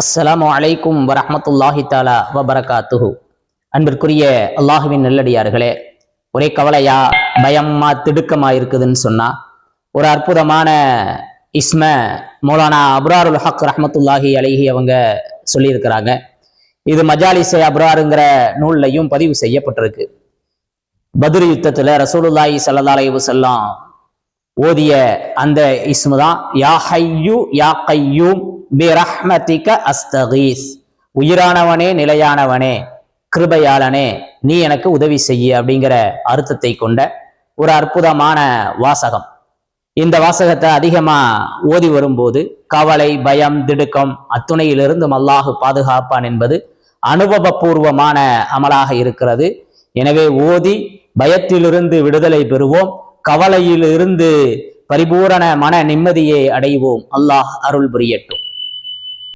அஸ்ஸலாமு அலைக்கும் வரமத்துல்லாஹி தாலா வபரகாத்துஹு. அன்பிற்குரிய அல்லாஹுவின் நல்லடியார்களே ஒரே கவலையா பயமா திடுக்கமா இருக்குதுன்னு சொன்னா ஒரு அற்புதமான இஸ்ம மௌலானா அப்ராருல் ஹக் ரஹமத்துல்லாஹி அலைஹி அவங்க சொல்லியிருக்கிறாங்க. இது மஜாலிசை அப்ராருங்கிற நூல்லையும் பதிவு செய்யப்பட்டிருக்கு. பத்ர் யுத்தத்தில் ரசூலுல்லாஹி ஸல்லல்லாஹு செல்லாம் ஓதிய அந்த இஸ்மு தான் யா ஹையு யா கையூம் பிரஹ்மதிக அஸ்தகீஸ். உயிரானவனே நிலையானவனே கிருபையாளனே நீ எனக்கு உதவி செய்ய அப்படிங்கிற அர்த்தத்தை கொண்ட ஒரு அற்புதமான வாசகம். இந்த வாசகத்தை அதிகமாக ஓதி வரும்போது கவலை பயம் திடுக்கம் அத்துணையிலிருந்து அல்லாஹு பாதுகாப்பான் என்பது அனுபவபூர்வமான அமலாக இருக்கிறது. எனவே ஓதி பயத்திலிருந்து விடுதலை பெறுவோம் கவலையிலிருந்து பரிபூரண மன நிம்மதியை அடைவோம். அல்லாஹ் அருள் புரியட்டும்.